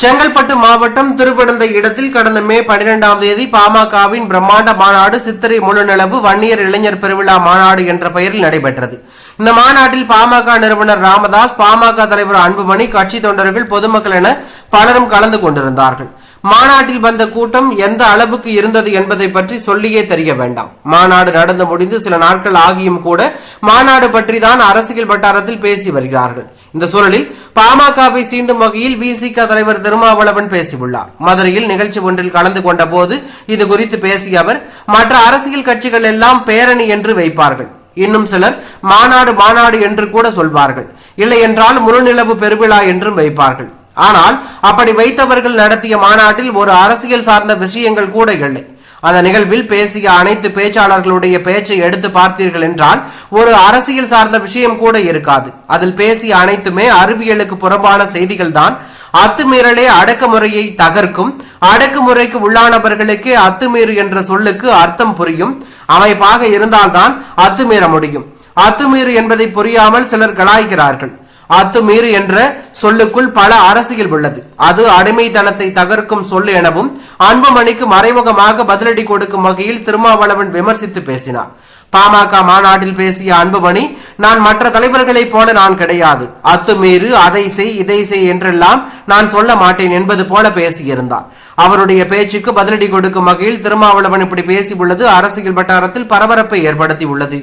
செங்கல்பட்டு மாவட்டம் திருப்படந்த இடத்தில் கடந்த மே பனிரெண்டாம் தேதி பாமகவின் பிரம்மாண்ட மாநாடு சித்திரை முழுநிலவு வன்னியர் இளைஞர் பெருவிழா மாநாடு என்ற பெயரில் நடைபெற்றது. இந்த மாநாட்டில் பாமக நிறுவனர் ராமதாஸ் பாமக தலைவர் அன்புமணி கட்சி தொண்டர்கள் பொதுமக்கள் என பலரும் கலந்து கொண்டிருந்தார்கள். மாநாட்டில் வந்த கூட்டம் எந்த அளவுக்கு இருந்தது என்பதை பற்றி சொல்லியே தெரிய வேண்டாம். மாநாடு நடந்து முடிந்து சில நாட்கள் ஆகியும் கூட மாநாடு பற்றி தான் அரசியல் வட்டாரத்தில் பேசி வருகிறார்கள். இந்த சூழலில் பாமகவை சீண்டும் வகையில் விசிக தலைவர் திருமாவளவன் பேசியுள்ளார். மதுரையில் நிகழ்ச்சி ஒன்றில் கலந்து கொண்ட போது இது குறித்து பேசிய அவர் மற்ற அரசியல் கட்சிகள் எல்லாம் பேரணி என்று வைப்பார்கள். இன்னும் சிலர் மாநாடு மாநாடு என்று கூட சொல்வார்கள். இல்லை என்றால் முழுநிலவு பெருவிழா என்றும் வைப்பார்கள். ஆனால் அப்படி வைத்தவர்கள் நடத்திய மாநாட்டில் ஒரு அரசியல் சார்ந்த விஷயங்கள் கூட இல்லை. அந்த நிகழ்வில் பேசிய அனைத்து பேச்சாளர்களுடைய பேச்சை எடுத்து பார்த்தீர்கள் என்றால் ஒரு அரசியல் சார்ந்த விஷயம் கூட இருக்காது. அதில் பேசிய அனைத்துமே அறிவியலுக்கு புறம்பான செய்திகள் தான் அத்துமீறலே அடக்குமுறையை தகர்க்கும் அடக்குமுறைக்கு உள்ளானவர்களுக்கே அத்துமீறு என்ற சொல்லுக்கு அர்த்தம் புரியும் அமைப்பாக இருந்தால்தான் அத்துமீற முடியும். அத்துமீறு என்பதை புரியாமல் சிலர் கலாய்க்கிறார்கள். அத்துமீறு என்ற சொல்லுக்குள் பல அரசியல் உள்ளது. அது அடிமைத்தனத்தை தகர்க்கும் சொல் எனவும் அன்புமணிக்கு மறைமுகமாக பதிலடி கொடுக்கும் வகையில் திருமாவளவன் விமர்சித்து பேசினார். பாமக மாநாட்டில் பேசிய அன்புமணி நான் மற்ற தலைவர்களைப் போல நான் கிடையாது. அத்துமீறு அதை செய் இதை செய் என்றெல்லாம் நான் சொல்ல மாட்டேன் என்பது போல பேசியிருந்தார். அவருடைய பேச்சுக்கு பதிலடி கொடுக்கும் வகையில் திருமாவளவன் இப்படி பேசியுள்ளது. அரசியல் வட்டாரத்தில் பரபரப்பை ஏற்படுத்தியுள்ளது.